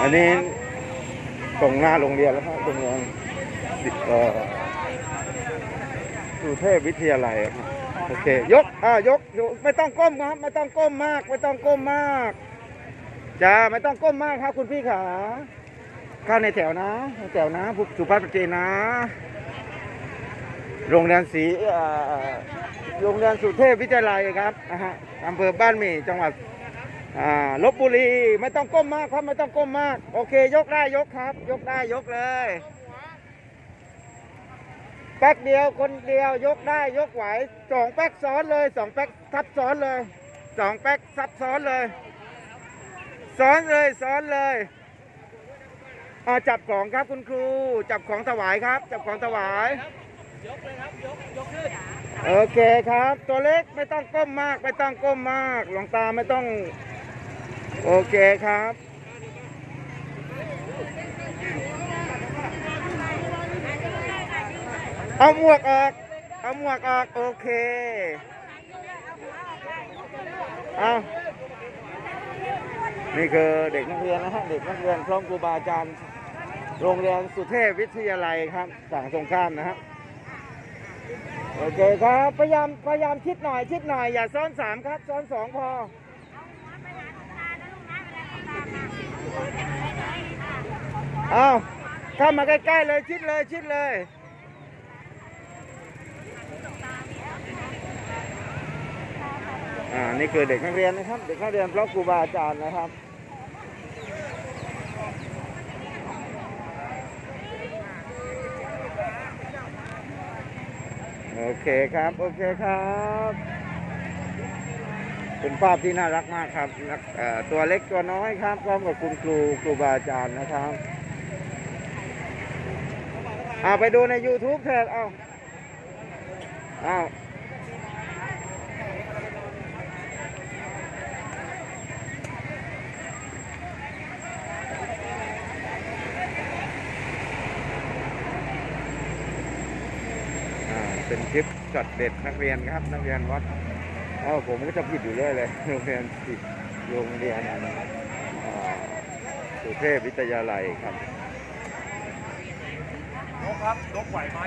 อันนี้ตรงหน้าโรงเรียนแล้วครับโรงเรียนสิบเอ่อสุเทพวิทยาลัยครับโอเค ยก อ่ายกยก ไม่ต้องก้มครับ ไม่ต้องก้มมาก ไม่ต้องก้มมากจ้าไม่ต้องก้มมากครับคุณพี่ขาเข้าในแถวนะในแถวนะผู้สุภาพสตรีนะ โรงเรียนศรีโรงเรียนสุเทพวิทยาลัยครับนะฮะอำเภอบ้านหมี่จังหวัด อ่าลบบุรีไม่ต้องก้มมากครับไม่ต้องก้มมาก โอเค ยกได้ยกครับ ยกได้ยกเลยแป๊กเดียวคนเดียวยกได้ยกไหวสองแป๊กซ้อนเลยสองแป๊กทับซ้อนเลยสองแป๊กซับซ้อนเลย ซ้อนเลยซ้อนเลยอ่าจับของครับคุณครู จับของถวายครับ จับของถวายยกเลยครับยกยกขึ้นโอเคครับ ตัวเล็กไม่ต้องก้มมาก ไม่ต้องก้มมากหลวงตาไม่ต้อง โอเคครับ เอาหมวกออก เอาหมวกออก โอเค เอานี่คือเด็กนักเรียนนะฮะ เด็กนักเรียนพร้อมครูบาอาจารย์ โรงเรียนสุเทพวิทยาลัยครับฝั่งตรงข้ามนะฮะ โอเคครับ พยายาม พยายามชิดหน่อย ชิดหน่อย อย่าซ้อนสามครับ ซ้อนสองพอ อาเข้ามาใกล้ๆเลยชิดเลยชิดเลยอ่านี่คือเด็กนักเรียนนะครับ เด็กนักเรียนเพราะครูบาอาจารย์นะครับโอเคครับ โอเคครับ เป็นภาพที่น่ารักมากครับนักตัวเล็กตัวน้อยครับพร้อมกับคุณครูครูบาอาจารย์นะครับเอาไปดูใน YouTube เถิดเอาเอาเป็นคลิปช็อตเด็ดนักเรียนครับ นักเรียนวัด เอ้าผมก็จะผิดอยู่เรื่อยเลยโรงเรียนผิดโรงเรียนอ่าสุเทพวิทยาลัยครับยกครับยกไหวไหม